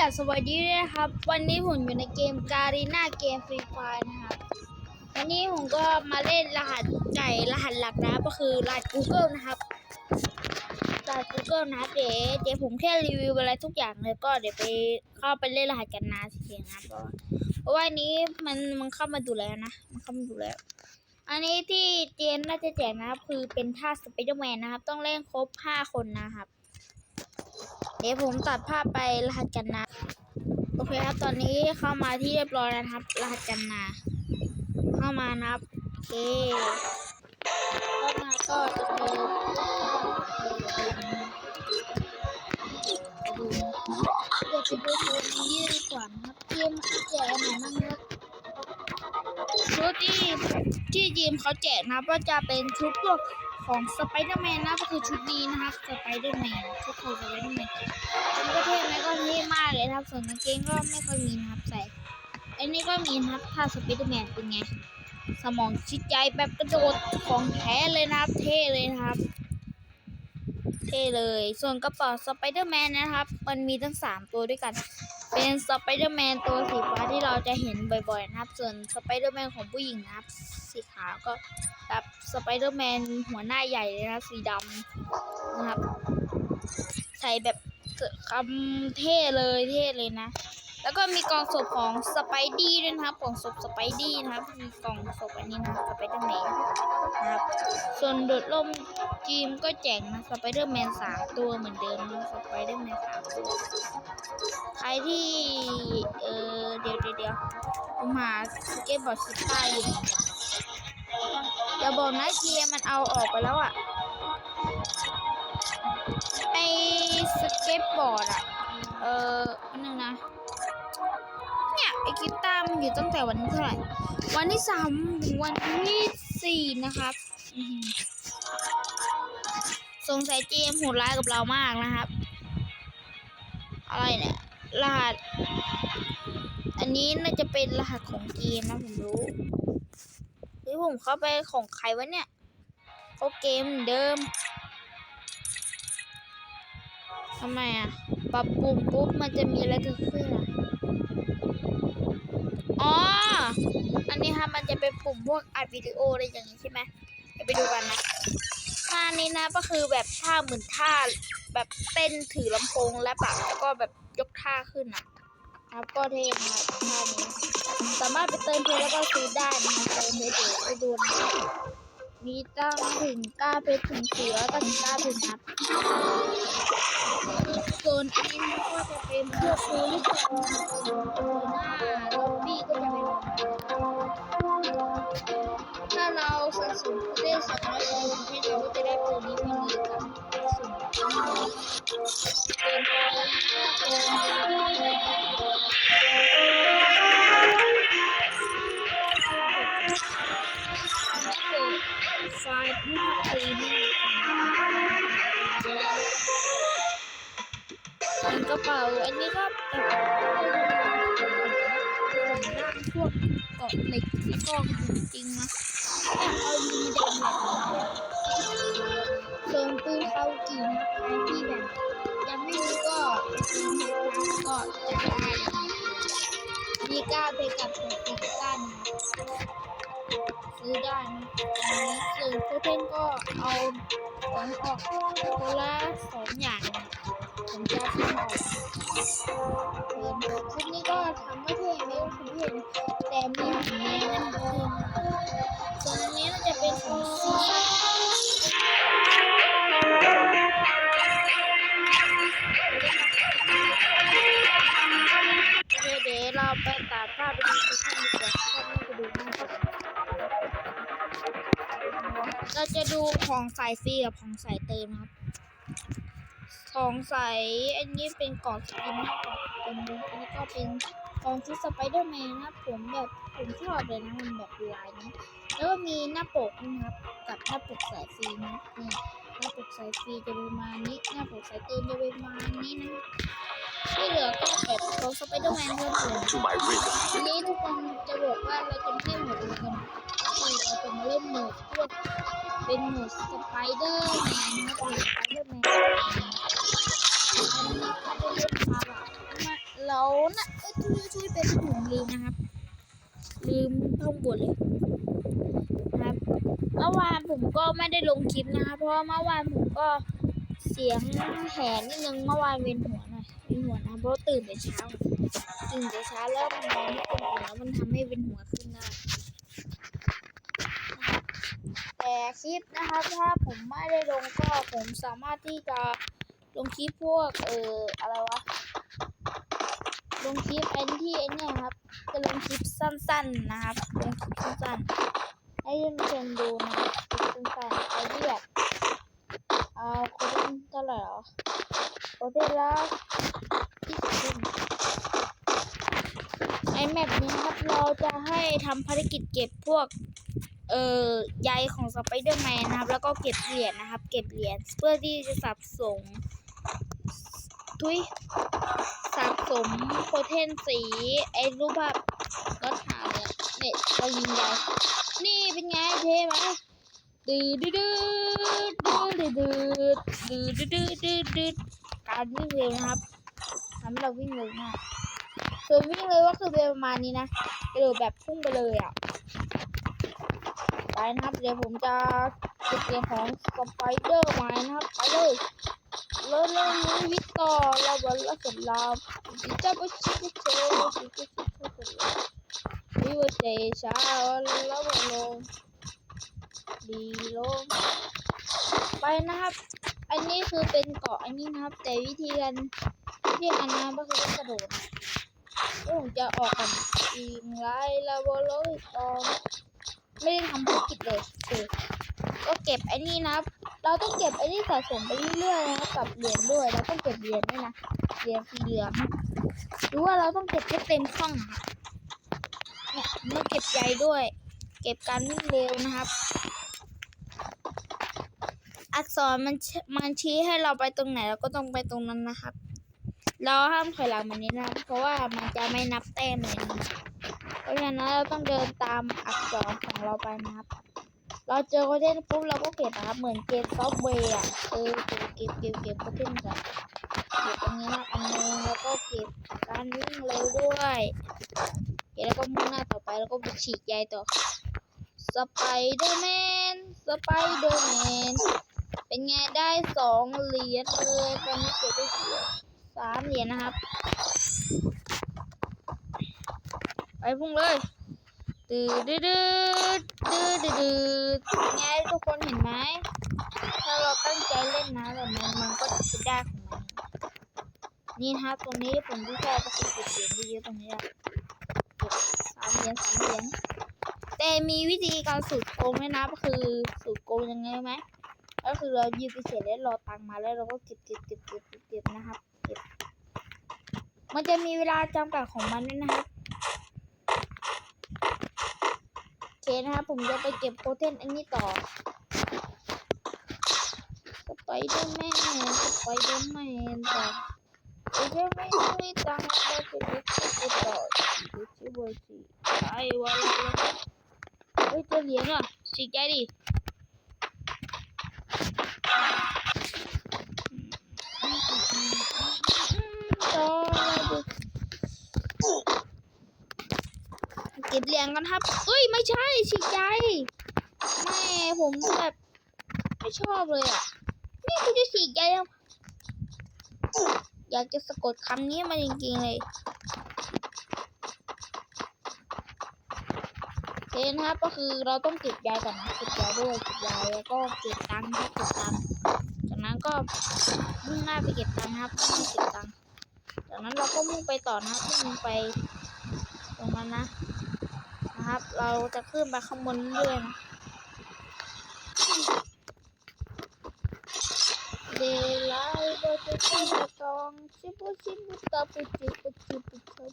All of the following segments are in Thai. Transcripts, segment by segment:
แต่สวัสดีด้วยนะครับ วันนี้ผมอยู่ในเกมการีนาเกมฟรีไฟนะครับวันนี้ผมก็มาเล่นรหัสไก่รหัสหลักนะก็คือรหัส Google นะครับรหัส Google นะเดี๋ยวเดี๋ยวผมแค่รีวิวอะไรทุกอย่างเลยก็เดี๋ยวไปเข้าไปเล่นรหัสกันนะสิเพียงนะเพราะว่าเพราะวันนี้มันมันเข้ามาดูแล้วนะมันเข้ามาดูแล้ว อันนี้ที่เจนน่าจะแจกนะครับคือเป็นท่าสไปเดอร์แมนนะครับ ต้องเล่นครบห้าคนนะครับ เดี๋ยวผมตัดภาพไปรหัสกันนะโอเคครับ ตอนนี้เข้ามาที่เรียบร้อยแล้วครับ รหัสกันนาเข้ามานะครับโอเคเข้ามาก็จะเจอเดี๋ยวไปดูตัวนี้ดีกว่านะครับเกมแจกอันไหนบ้างครับชุดที่ที่ทีมเขาแจกนะก็จะเป็นชุดพวก ของสไปเดอร์แมนนะก็คือชุดนี้นะครับสไปเดอร์แมนชุดของสไปเดอร์แมนมันก็เท่ไหมก็เท่มากเลยนะครับส่วนกางเกงก็ไม่ค่อยมีนะครับใส่อันนี้ก็มีนะครับถ้าสไปเดอร์แมนเป็นไง สมองชิดใจแบบกระโดดของแท้เลยนะครับ เท่เลยนะครับ เท่เลย ส่วนกระเป๋าสไปเดอร์แมนนะครับ มันมีทั้งสามตัวด้วยกัน เป็นสไปเดอร์แมนตัวสีฟ้าที่เราจะเห็นบ่อยๆนะครับ ส่วนสไปเดอร์แมนของผู้หญิงนะครับ สีขาวก็แบบสไปเดอร์แมนหัวหน้าใหญ่เลยนะสีดำนะครับ ใส่แบบคำเท่เลยเท่เลยนะ แล้วก็มีกล่องศพของสไปดี้ด้วยนะครับกล่องศพสไปดี้นะครับ มีกล่องศพอันนี้นะสไปเดอร์แมนนะครับ ส่วนโดดล่มจีมก็แจกนะสไปเดอร์แมนสามตัวเหมือนเดิมนะสไปเดอร์แมนสามตัวใครที่เออเดี๋ยวเดี๋ยวผมหาสเก็ตบอร์ดชิต้าอยู่อย่าบอกนะเกียร์มันเอาออกไปแล้วอะไอสเก็ตบอร์ดอะเอออันนึงนะ อกีตามันอยู่ตั้งแต่วันที่เท่าไหร่ วันที่สามวันที่สี่นะครับสงสัยเจมโหดร้ายกับเรามากนะครับ อะไรเนี่ย รหัส อันนี้น่าจะเป็นรหัสของเกมนะผมรู้หรือผมเข้าไปของใครวะเนี่ยเขาเกมเหมือนเดิมทำไมอะ ปรับปรุงปุ๊บมันจะมีอะไรเกิดขึ้นอะ อ๋อ อันนี้ค่ะมันจะเป็นปุ่มพวกอัดวิดีโออะไรอย่างนี้ใช่ไหมเดี๋ยวไปดูกันนะท่านี้นะก็คือแบบท่าเหมือนท่าแบบเต้นถือลำโพงและแบบแล้วก็แบบยกท่าขึ้นอะครับก็เท่นะครับท่านี้ สามารถไปเติมเพชรแล้วก็ซื้อได้นะคะเติมเพชรเดี๋ยวไปดูนะมีตั้งถึงเก้าเพชรถึงเสี่ร้อยเก้าสิบเก้าเพชรนะครับ ส่วนอันนี้มันก็จะเป็นพวกโพลิคอนหน้าล็อบบี้ก็จะเป็นถ้าเราสะสมได้สองร้อยสี่สิบเพชรเราก็จะได้ตัวนี้มินิกับสุ่มเป็นไฟ กระเป๋าอันนี้ก็แบบร่างพวกเกาะเหล็กแล้วก็จริงนะเนี่เอามีแดงแบบนี้ส่วนปืนเขากี่นะใครที่แบบยังไม่มีก็ไปซื้อเพชรนะก็จะได้มีก้าไปกับตัวตีก้านนะซื้อได้นะอันนี้ส่วนโคเทนก็เอาของออกคนละสองอย่าง นะผมจะทำออกชุดนี้ก็ทำไม่เท่ไม่ว่าคุณเห็นแต่มีหัวแม่นั่นเองส่วนอันนี้มันจะเป็นของซีเคเดี๋ยวเราไปตัดภาพไปดูซีซั่นดีกว่าชอบไม่ไปดูนเราจะดูของใส่ฟรีกับของใส่เติมครับ ของใส่อันนี้เป็นกล่องสกินนะกล่องสกินอันนี้ก็เป็นของชุดสไปเดอร์แมนนะผมแบบผมชอบเลยนะมันแบบลายนะแล้วก็มีหน้าปกนะครับกับหน้าปกสายฟรีนะนี่หน้าปกสายฟรีจะประมาณนี้หน้าปกสายเติมจะประมาณนี้นะที่เหลือก็แบบของสไปเดอร์แมนเพิ่มเติมทีนี้ทุกคนจะบอกว่าเราจะไม่หมดเลยกันคือเราจะมาเล่นโหมดพวกเป็นโหมดสไปเดอร์แมนนะเป็นสไปเดอร์แมน ช่วยช่วยเป็นผมลืมนะครับ ลืมท่องบทเลยนะครับเมื่อวานผมก็ไม่ได้ลงคลิปนะครับ เพราะเมื่อวานผมก็เสียงแหนนิดนึงเมื่อวานเวียนหัวหน่อยเวียนหัวนะเพราะตื่นแต่เช้าตื่นแต่เช้าแล้วมันนอนไม่เป็นหัวแล้วมันทำให้เวียนหัวขึ้นได้แต่คลิปนะครับถ้าผมไม่ได้ลงก็ผมสามารถที่จะลงคลิปพวกเอ่ออะไรวะ ลงคลิปไอ้ที่ไอ้เนี่ยครับ จะลงคลิปสั้น ๆนะครับลงคลิปสั้นๆให้เพื่อนๆดูนะครับคลิปสั้นๆไอ้ที่แบบเอาโคตรเท่าไหร่หรอโคตรละยี่สิบเล่มไอแมปนี้ครับเราจะให้ทำภารกิจเก็บพวกเอ่อใยของสไปเดอร์แมนนะครับ แล้วก็เก็บเหรียญนะครับ เก็บเหรียญเพื่อที่จะสับส่ง ทุยสะสมโปรเทนสีไอ้รูปภาพรถหาเนี่ยเนี่ยเรายิงใยนี่เป็นไงเท่ไหมดืดดืดดืดดืดดืดดืดดืดดืดดืดการวิ่งเร็วนะครับทำให้เราวิ่งเร็วมากคือวิ่งเร็วก็คือเป็นประมาณนี้นะกระโดดแบบพุ่งไปเลยอะไปนะครับเดี๋ยวผมจะเก็บเกมของสไปเดอร์มานะครับไปเลย Lala Mita, Lava Laka Lava, Dita Bashika Tala, Dita Bashika Tala. We will say, Shower, Lava Long, Lilo. ไปนะครับ อันนี้คือเป็นเกาะอันนี้นะครับ แต่วิธีการวิธีการน้ำก็คือกระโดดผมจะออกกันอีกไรลาวโลกตอมไม่ได้ทำธุรกิจเลยก็เก็บไอ้นี้นะครับ เราต้องเก็บไอ้นี่สะสมไปเรื่อยๆนะครับกับเหรียญด้วยเราต้องเก็บเหรียญด้วยนะเหรียญสีเหลืองหรือว่าเราต้องเก็บให้เต็มช่องอะเนี่ยเมื่อเก็บใยด้วย เก็บการวิ่งเร็วนะครับ อักษรมันชมันชี้ให้เราไปตรงไหนเราก็ต้องไปตรงนั้นนะครับ เราห้ามถอยหลังแบบนี้นะเพราะว่ามันจะไม่นับแต้มเลยนะเพราะฉะนั้นเราต้องเดินตามอักษรของเราไปนะครับ เราเจอโคเทนปุ๊บเราก็เก็บนะครับเหมือนเกมซอฟต์แวร์อะเออเก็บเก็บเก็บเก็บโคเทนกันเก็บตรงนี้นะอันนึงแล้วก็เก็บการวิ่งเร็วด้วยเก็บแล้วก็มุ่งหน้าต่อไปแล้วก็ไปฉีกใยต่อสไปเดอร์แมนสไปเดอร์แมนเป็นไงได้สองเหรียญเลยตอนนี้เก็บได้สามเหรียญนะครับ ไปพุ่งเลย ตืดดืดดืดดืดดืดดืดไงทุกคนเห็นไหม ถ้าเราตั้งใจเล่นนะแบบมันมันก็จะได้ของมันนี่นะตรงนี้ผมที่ชอบก็คือเก็บเหรียญเยอะตรงนี้แหละสามเหรียญสามเหรียญแต่มีวิธีการสูตรโกงด้วยนะก็คือสูตรโกงยังไงไหมก็คือเรายืนเฉยแล้วรอตังมาแล้วเราก็เก็บเก็บเก็บเก็บเก็บเก็บนะครับเก็บมันจะมีเวลาจำกัดของมันด้วยนะครับ โอเค นะครับ ผมจะไปเก็บโคเทนอันนี้ต่อสไปเดอร์แมนสไปเดอร์แมนต่อเอ้ยยังไม่มีตังค์แล้วจะไปเก็บต่อดูชิบวยสิไอ้วะเฮ้ยเจ้าเหรียญอะฉีกใจดิ บเหรียญกันครับเอ้ยไม่ใช่ฉีกใจไม่ผมแบบไม่ชอบเลยอะนี่คุณจะฉีกใจแล้วอยากจะสะกดคำนี้มาจริงๆเลยโอเคนครับก็คือเราต้องเก็บยายก่อนนะเก็บยายด้วยเก็บยายแล้วก็เก็บตังค์ครับเก็บตังค์จากนั้นก็มุ่งหน้าไปเก็บตังค์ครับมุ่งเก็บตังค์จากนั้นเราก็มุ่งไปต่อนะครับมุ่งไปตรงนั้นนะ นะครับ เราจะขึ้นไปข้างบนเรื่อยๆนะเดลายโดจะชิบตองชิบุชิบุตาปุจิปุจิปุชบุ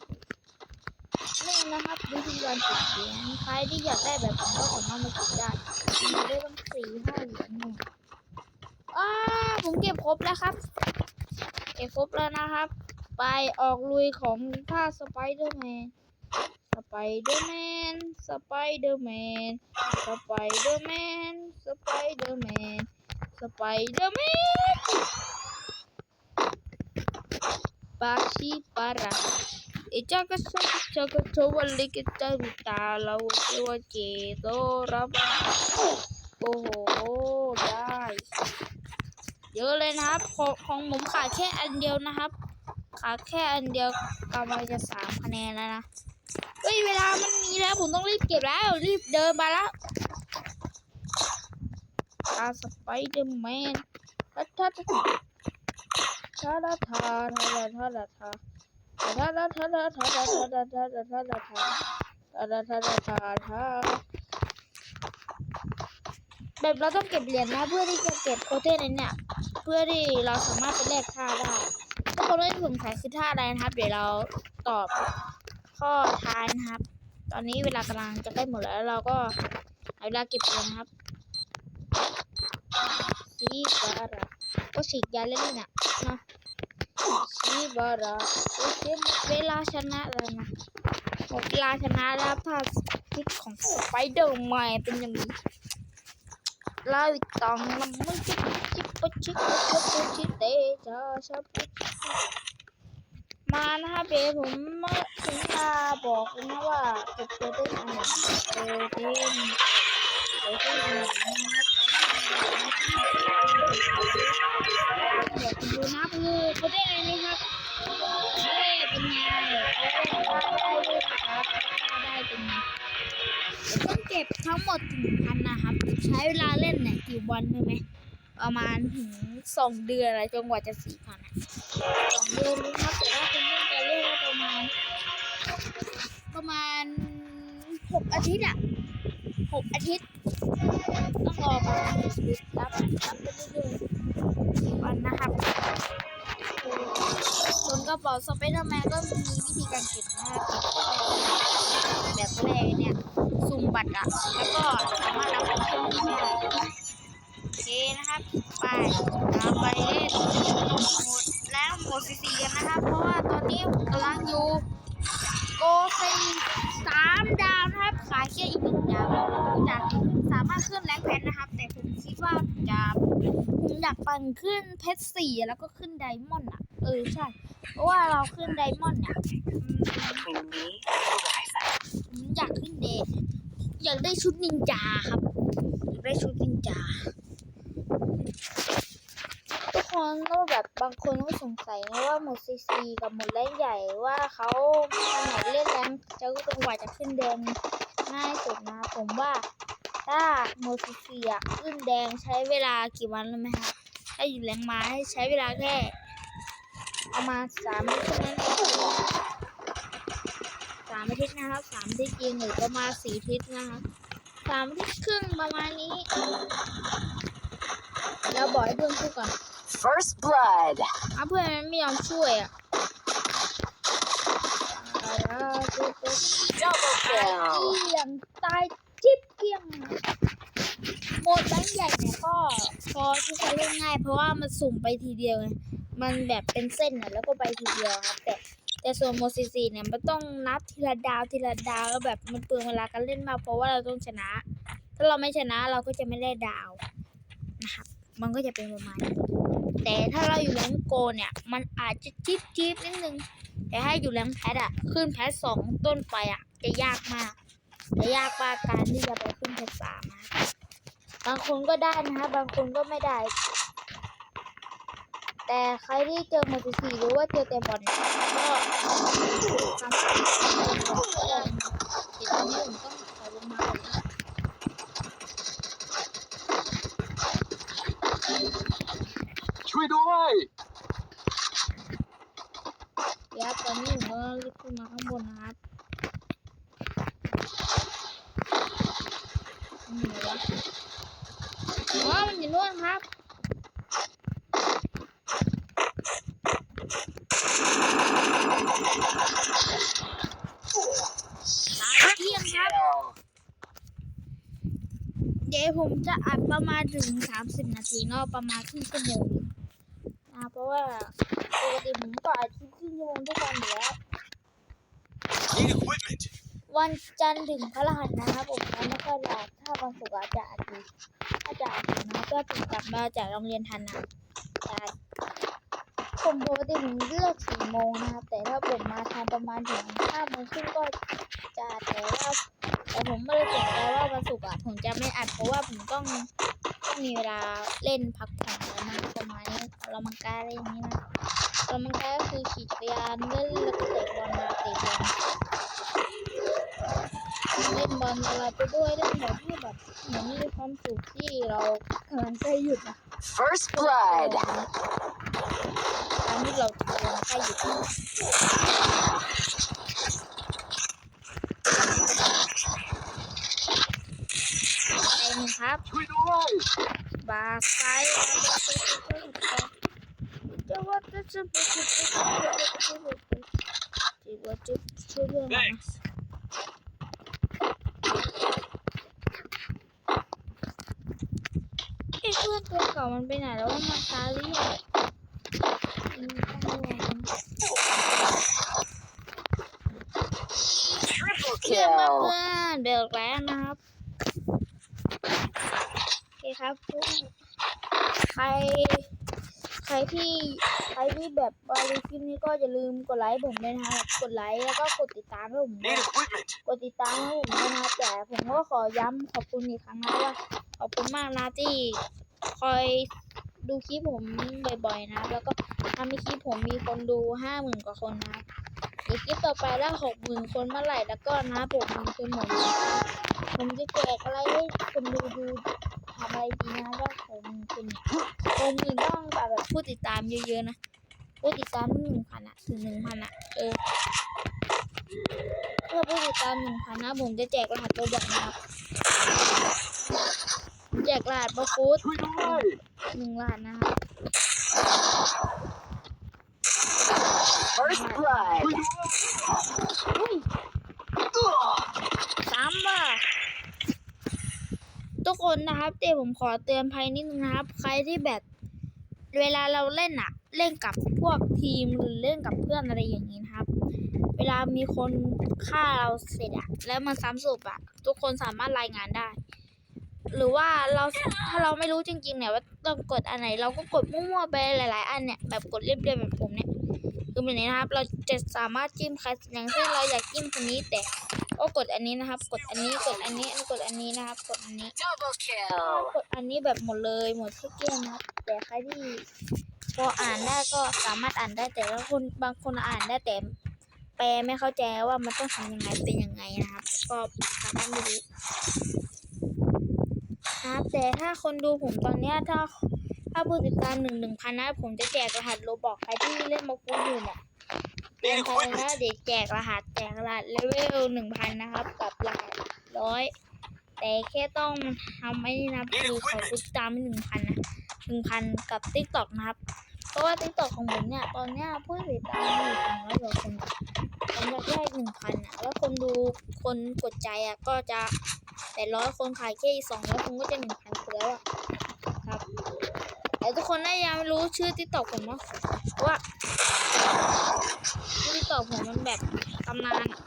นี่นะครับวิธีการเก็บเหรียญใครที่อยากได้แบบผมก็สามารถมาเก็บได้มีได้ตั้งสี่ห้าเหรียญหนึ่งอ้าผมเก็บครบแล้วครับ เก็บครบแล้วนะครับ ไปออกลุยของท่าสไปเดอร์แมนสไปเดอร์แมน สไปเดอร์แมน สไปเดอร์แมน สไปเดอร์แมน สไปเดอร์แมนปาชิปาระเอจากะสักจากะโทวันลิกิตาบิตาลาวเทวเจโตระบโอ้โหได้เยอะเลยนะครับ ของของผมขาดแค่อันเดียวนะครับ ขาดแค่อันเดียวกำลังจะสามคะแนนแล้วนะ ฮ้ยเวลามันมีแล้วผมต้องรีบเก็บแล้ว รีบเดินมาแล้วอาสไปเดอร์แมนทัดทัดทาราทาทาราทาราทาทาราทาราทาราทาราทาราทาราทาทาราทาราทาทาแบบเราต้องเก็บเหรียญนะเพื่อที่จะเก็บโคเทนเนี่ยเพื่อที่เราสามารถไปแลกท่าได้ถ้าคนเล่นผมขายคือท่าอะไรนะครับ เดี๋ยวเราตอบ ข้อท้ายนะครับ ตอนนี้เวลากำลังจะใกล้หมดแล้วเราก็เอาเวลาเก็บเงินนะครับซีบาระก็ฉีกยาเล่นๆน่ะนะซีบาระโอเคเวลาชนะแล้วนะหมดเวลาชนะแล้วภาพพิษของสไปเดอร์แมนเป็นอย่างนี้ลาวิตองน้ำมันจิบจิบปะจิบปะจิบปะจิบเตะจาชาปะ มานะคะเบผมมาถึงมาบอกเลยนะว่าจะเจอได้อันไหนเจอเด้นเจอได้อันไหนนะครับเดี๋ยวคุณดูนะคือเขาได้อะไรนี่ครับเฮ้เป็นไงได้เลยครับได้เป็นไงต้องเก็บทั้งหมดถึงพันนะครับ ใช้เวลาเล่นเนี่ยกี่วันรู้ไหมประมาณถึงสองเดือนอะไรจนกว่าจะสี่พันอะสองเดือนนะครับแต่ว่า มาณหกอาทิตย์อะหกอาทิตย์ ต้องรอประมาณชีวิตรับรับไปเรื่อยๆวันนะครับส่วนกระเป๋าสไปเดอร์แมนก็มีวิธีการเก็บนะครับแบบแรกเนี่ยสุ่มบัตรอะ แล้วก็สามารถรับของเครื่องนี้ได้โอเคนะครับ ไปตามไปเล่นหมดแล้วหมดสีสีกันนะครับ เพราะว่าตอนนี้ผมกำลังอยู่ โกซีสามดาวนะครับ ขายแค่อีกหนึ่งดาวผมจะสามารถขึ้นแรงแพนนะครับ แต่ผมคิดว่าผมจะผมอยากปั่นขึ้นเพชรสี่แล้วก็ขึ้นไดมอนด์อะ เออใช่ เพราะว่าเราขึ้นไดมอนด์เนี่ยผมอยากขึ้นเดย์อยากได้ชุดนินจาครับ อยากได้ชุดนินจา คนก็แบบบางคนก็สงสัยนะว่าหมดซีซีกับหมดแรงใหญ่ว่าเขาอันไหนเล่นแรงจะก็กว่าจะขึ้นแดงง่ายสุดนะ ผมว่าถ้าหมดซีซีอะขึ้นแดงใช้เวลากี่วันรู้ไหมครับถ้าอยู่แรงมาให้ใช้เวลาแค่ประมาณสามอาทิตย์นั้นเองสามอาทิตย์นะครับสามอาทิตย์จริงหรือประมาณสี่อาทิตย์นะครับสามอาทิตย์ครึ่งประมาณนี้ แล้วบอกให้เพื่อนพูดก่อน First blood. อะเพื่อนมันไม่ยอมช่วยอะ Double ตาย kill. เกลี้ยงตายจิ๊บเกลี้ยงโหมดแบงค์ใหญ่เนี่ยก็พอที่จะเล่นง่าย เพราะว่ามันสุ่มไปทีเดียวไงมันแบบเป็นเส้นอะแล้วก็ไปทีเดียวครับแต่แต่ส่วนโมซีซีเนี่ยมันต้องนับทีละดาวทีละดาวแล้วแบบมันเปลืองเวลาการเล่นมากเพราะว่าเราต้องชนะ ถ้าเราไม่ชนะเราก็จะไม่ได้ดาวนะครับมันก็จะเป็นประมาณนี้ แต่ถ้าเราอยู่แรงโกเนี่ย มันอาจจะจิ๊บจิ๊บนิดนึง แต่ถ้าอยู่แรงแพทอะขึ้นแพทสองต้นไปอะจะยากมาก จะยากมากการที่จะไปขึ้นแพทสามบางคนก็ได้นะคะบางคนก็ไม่ได้ แต่ใครที่เจอหมดสี่หรือว่าเจอแต่บอลเนี่ยก็ทำให้ก็ได้เดี๋ยวตอนนี้ผมต้องขอลงมาก่อนนะ ช่วยด้วย เดี๋ยวตอนนี้ผมก็รีบขึ้นมาข้างบนนะครับอืมเดี๋ยววะอ๋อมันอยู่นู่นครับ ตายเที่ยงครับ Kill. เดี๋ยวผมจะอัดประมาณถึง 30 นาทีเนาะ ประมาณครึ่งชั่วโมงนะเพราะว่าปกติผมก็อัดคลิปครึ่งชั่วโมงทุกวันอยู่แล้ว Need equipment วันจันทร์ถึงพฤหัสนะครับผมจะไม่ค่อยได้อัดถ้าวันศุกร์อาจจะอัดอยู่ถ้าจะอัดอยู่นะก็ถึงกลับมาจากโรงเรียนทันนะได้ผมปกติผมเลือกสี่โมงนะครับแต่ถ้าผมมาทานประมาณถึงห้าโมงครึ่งก็จะแต่ว่าแต่ผมไม่ได้สนใจว่าวันศุกร์อะผมจะไม่อัดเพราะว่าผมต้องต้อง มีเวลาเล่นพักผ่อนแล้วนะประมาณนี้ออกกำลังกายอะไรอย่างนี้นะออกกำลังกายก็คือขี่จักรยานเล่นแล้วก็เตะบอลมาเตะบอลเล่นบอลอะไรไปด้วยเล่นแบบที่แบบเหมือนมีความสุขที่เรากำลังใกล้หยุดนะ First blood. การที่เรากำลังใกล้หยุดไอ้หนึ่งครับ ช่วยด้วย บาไซจะว่าจะจะไปจะจะจะว่าจะช่วยเพื่อนนะ Thanks. ไอ้เพื่อนตัวเก่ามันไปไหนแล้วมันตายหรือยังอืมต้องระวัง Triple เพื่อนมา kill. เพื่อนเบิกแล้วนะครับ โอเคครับ ใคร ใครที่ใครที่แบบบารีคลิปนี้ก็อย่าลืมกดไลค์ผมด้วยนะครับกดไลค์แล้วก็กดติดตามให้ผมด้วย Need equipment. กดติดตามให้ผมด้วยนะครับแต่ผมก็ขอย้ำขอบคุณอีกครั้งนะว่าขอบคุณมากนะที่คอยดูคลิปผมบ่อยๆนะแล้วก็ทำให้คลิปผมมีคนดูห้าหมื่นกว่าคนนะครับเดี๋ยวคลิปต่อไปแล้วหกหมื่นคนเมื่อไหร่แล้วก็นะผมมีคนหมดผมจะแจกอะไรให้คนดูดู ทำอะไรดีนะว่าผมเป็นผมหมื่นต้องแบบแบบผู้ติดตามเยอะๆนะผู้ติดตามหนึ่งพันอะถึงหนึ่งพันอะเออเพื่อผู้ติดตามหนึ่งพันนะผมจะแจกรหัสโรบอทนะครับแจกรหัสบาฟูดช่วยด้วยหนึ่งรหัสนะครับ First blood. ช่วยด้วยอุ้ยสามว่ะทุ ทุกคนนะครับเดี๋ยวผมขอเตือนภัยนิดนึงนะครับ ใครที่แบบเวลาเราเล่นอะเล่นกับพวกทีมหรือเล่นกับเพื่อนอะไรอย่างนี้นะครับ เวลามีคนฆ่าเราเสร็จอะแล้วมันซ้ำศพอะทุกคนสามารถรายงานได้ หรือว่าเราถ้าเราไม่รู้จริงๆเนี่ยว่าต้องกดอันไหน เราก็กดมั่วๆไปหลาย ๆ อันเนี่ยแบบกดเรียบๆแบบผมเนี่ยคือแบบนี้นะครับ เราจะสามารถจิ้มใครอย่างเช่นเราอยากจิ้มคนนี้แต่ ก็กดอันนี้นะครับ กดอันนี้กดอันนี้กดอันนี้นะครับ กดอันนี้กดอันนี้แบบหมดเลยหมดทุกเกมนะครับแต่ใครที่พออ่านได้ก็สามารถอ่านได้แต่ละคนบางคนอ่านได้แต่แปลไม่เข้าใจว่ามันต้องทำยังไงเป็นยังไงนะครับ ก็สามารถไม่รู้ครับแต่ถ้าคนดูผมตอนเนี้ยถ้าถ้าผู้ติดตามหนึ่งหนึ่งพันนะผมจะแจกรหัสโลบอกใครที่เล่นมาฟูอยู่เนี่ย เตรียม Need ไปนะ equipment. เดี๋ยวแจกรหัสแจกรหัสเลเวลหนึ่งพันนะครับ กับรหัสร้อยแต่แค่ต้องทำไอ้นี่นะคือขอติดตามหนึ่งพันนะหนึ่งพันกับติ๊กต็อกนะครับ เพราะว่าติ๊กต็อกของผมเนี่ย ตอนเนี้ยผู้ติดตามมีสองร้อยกว่าคนผมอยากได้หนึ่งพันอะแล้วคนดูคนกดใจอะก็จะแต่ร้อยคนขายแค่สองร้อยคนก็จะหนึ่งพันคนแล้วอะครับ แต่ทุกคนน่ายังไม่รู้ชื่อติ๊กตอกผมเนาะว่าชื่ติ๊กตอกผมมันแบบตำนานอะ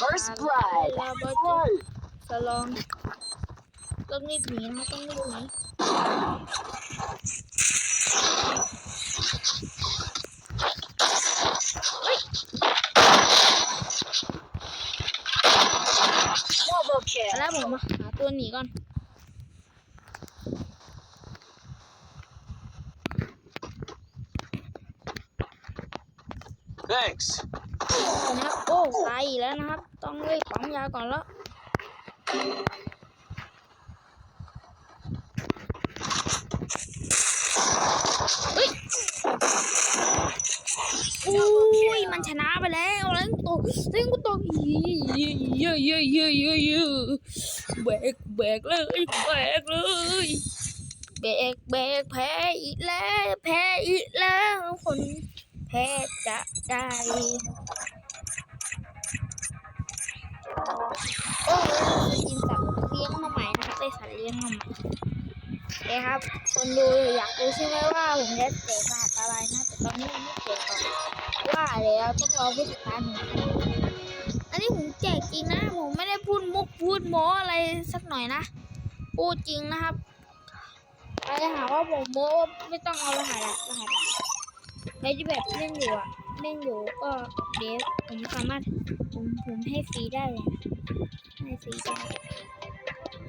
First blood. ลาบอด้วยสลองต้องรีบหนีนะต้องรีบหนี Double kill. แล้วผมมาหาตัวหนีก่อน Thanks. นะครับโอ้ตายอีกแล้วนะครับ ต้องรีบปั๊มยาก่อนแล้วอุ้ยมันชนะไปแล้วแล้วตกแล้วกูตกเยอะเยอะเยอะเยอะเยอะแบกแบกเลยแบกเลยแบกแบกแพ้อีกแล้วแพ้อีกแล้วคน แพ้จะได้โอ้กินสัตว์เลี้ยงมาใหม่นะครับได้สัตว์เลี้ยงมาใหม่โอเคครับคนดูอยากรู้ใช่ไหมว่าผมจะเตะรหัสอะไรนะแต่ตอนนี้ยังไม่เตะก่อนว่าเดี๋ยวต้องรอผู้ติดตามหนึ่งคนอันนี้ผมแจกจริงนะผมไม่ได้พูดมุกพูดโม้อะไรสักหน่อยนะพูดจริงนะครับไปหาว่าผมโม้ว่าไม่ต้องเอารหัสอะรหัส อะในที่แบบเล่นอยู่อะเล่นอยู่ก็เดี๋ยวผมสามารถผมผมให้ฟรีได้เลยให้ฟรีได้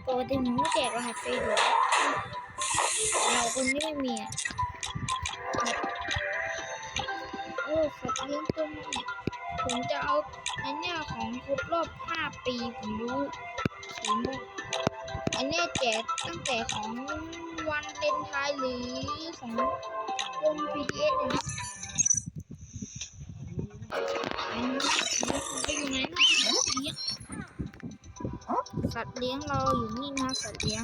ปกติผมก็แจกรหัสฟรีอยู่เราคนที่ไม่มีอะโอ้สัตว์เลี้ยงตัวใหม่ผมจะเอาอันเนี้ยของครบรอบ 5 ปีผมรู้สีม่วงอันเนี้ยแจกตั้งแต่ของ วันเลนไทน์หรือของวง BTS เนะอันนี้ไปอยู่ไหนะสัตว์เลี้ยงเราอยู่นี่นะสัตว์เลี้ยง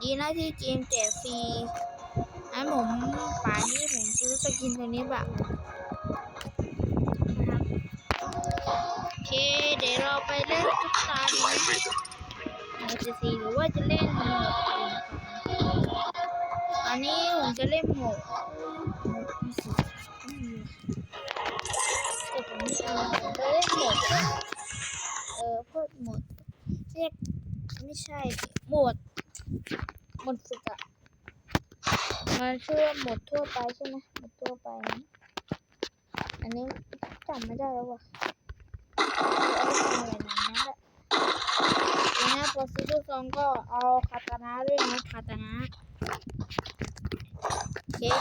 ดีนะที่เกมแจกฟรีอันผมป่านนี้ผมซื้อสกินตัวนี้แบบโอเค เดี๋ยวเราไปเล่นตุ๊กตาดี My rhythm. โหมดสีหรือว่าจะเล่น อันนี้ผมจะเล่นหมดโหมดมีสีแต่ผมไม่เอาผมจะเล่นหมดเออพวกโหมดเรียกไม่ใช่หมดหมดฝึกอะมันชื่อว่าโหมดทั่วไปใช่ไหมหมดทั่วไปนะอันนี้จำไม่ได้แล้วว่ะเอาไปทำอะไรนั้นแหละทีนี้พอซื้อลูกซองก็เอาคาตานะด้วยนะคาตานะ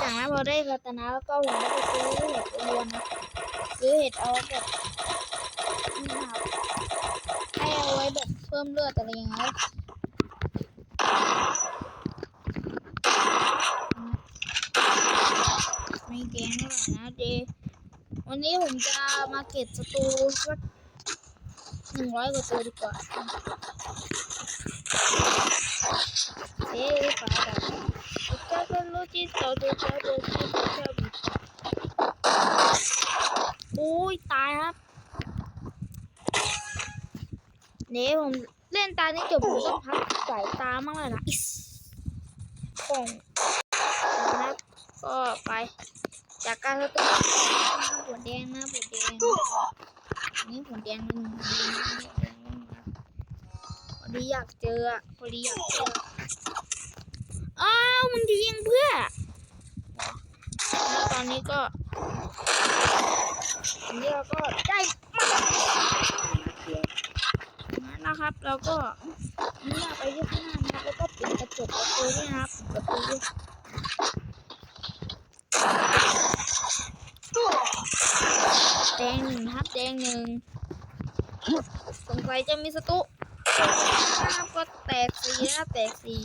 จากนั้นพอได้คาตานะแล้วก็ผมก็ไปซื้อเห็ดรวนนะซื้อเห็ดเอาแบบนี่ครับให้เอาไว้แบบเพิ่มเลือดอะไรอย่างเงี้ยไม่เก่งเท่าไหร่นะเดย์วันนี้ผมจะมาเก็บสตูสักหนึ่งร้อยกว่าตัวดีกว่าเอ๊ะป่าแบบ จะเป็นโลจิสต์ต่อตัวจะโดนที่จะบิดโอ้ยตายครับเนี่ยผมเล่นตานี้จบผมต้องพักสายตามากเลยนะอิสของนะครับก็ไป จากการสตูหัวแดงนะหัวแดงนี่หัวแดงนึ่หัวแดงหันึ่พอดีอยากเจออะพอดีอยากเจอ อ้าวมันจะยิงเพื่อแล้วตอนนี้ก็อันนี้เราก็ได้มางั้นะครับเราก็นี่ไปที่ข้างหน้านะครับแล้วก็ปิดกระจกประตูด้วยนะครับประตูแดงหนึ่งครับแดงหนึ่งสงสัยจะมีศัตรูนะครับก็แตกสีนะแตกสี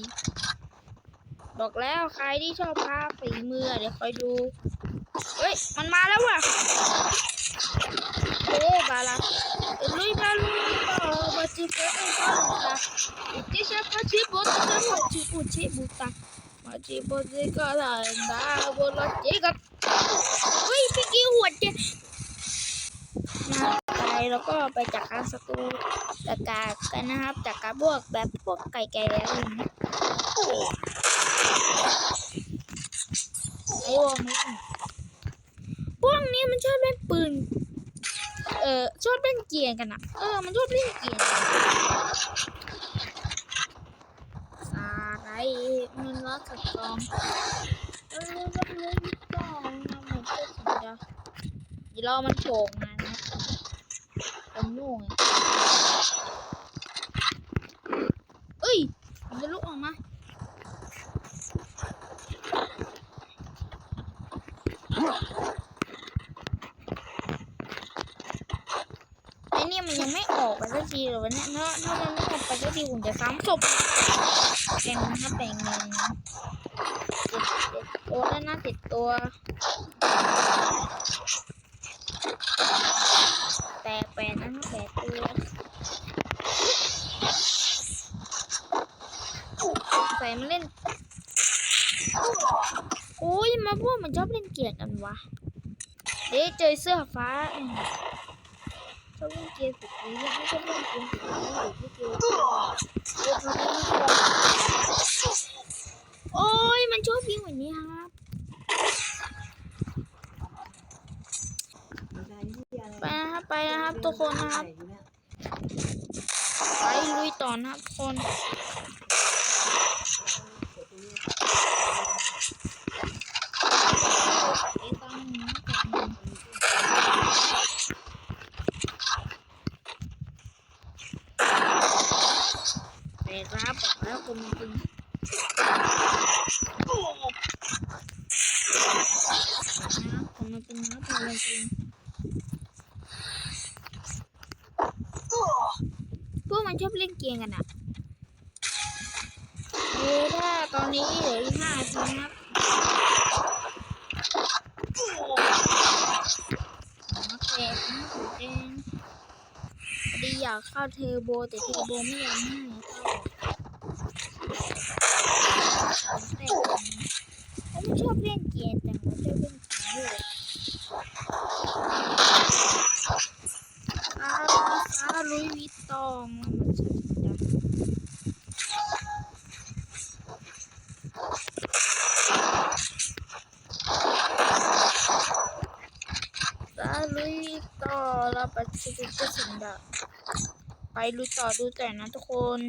บอกแล้วใครที่ชอบภาพฝีมือเดี๋ยวคอยดู เฮ้ย มันมาแล้วว่ะเฮ้ยบาลาลุยบาลุยบาบาจิเฟตบาลาจิชาปาจิโบตาปาจิบุจิบุตามาจิโบจิกาลาดาโบลาจิกับเฮ้ยพี่กี้หัวเจ๊นะไป แล้วก็ไปจัดการศัตรูจัการกันนะครับจัดการพวกแบบพวกไก่ไก่อะไรอย่างเงี้ยไอ้วงนี้พวกนี้มันชอบเล่นปืน เออชอบเล่นเกียร์กันอะ เออ มันชอบเล่นเกียร์กันสาไรมันรักกับกองเออมันเล่นกองนะมันก็ถึงจะเดี๋ยวรอมันโผล่มานะ ผมโง่ไงเอ้ยมันจะลุกออกมาไอ้นี่มันยังไม่ออกไปสักทีเลยวะเนี่ยถ้าถ้ามันไม่ออกไปสักทีผมจะซ้ำศพแบ่งครับแบ่งเงินเจ็ดเจ็ดตัวแล้วนะเจ็ดตัว แตกแปดนะแปดตัวใส่มาเล่น โอ้ย มันชอบเล่นเกียร์กันวะเดี๋ยวเจอเสื้อฟ้าชอบเล่นเกมสุดนี้ไม่ชอบเล่นเกมสุดนี้หรือที่เกมเกมนี้ไม่ชอบโอ้ยมันชอบยิงแบบนี้ครับไปนะครับไปนะครับทุกคนนะครับไปลุยต่อนะครับทุกคน เองดีอยากเข้าเทอร์โบแต่เทอร์โบไม่ยอมให้เข้าผมชอบเล่นเกมแต่ผมชอบเล่นเก ลุยต่อดูแต่นะทุกคน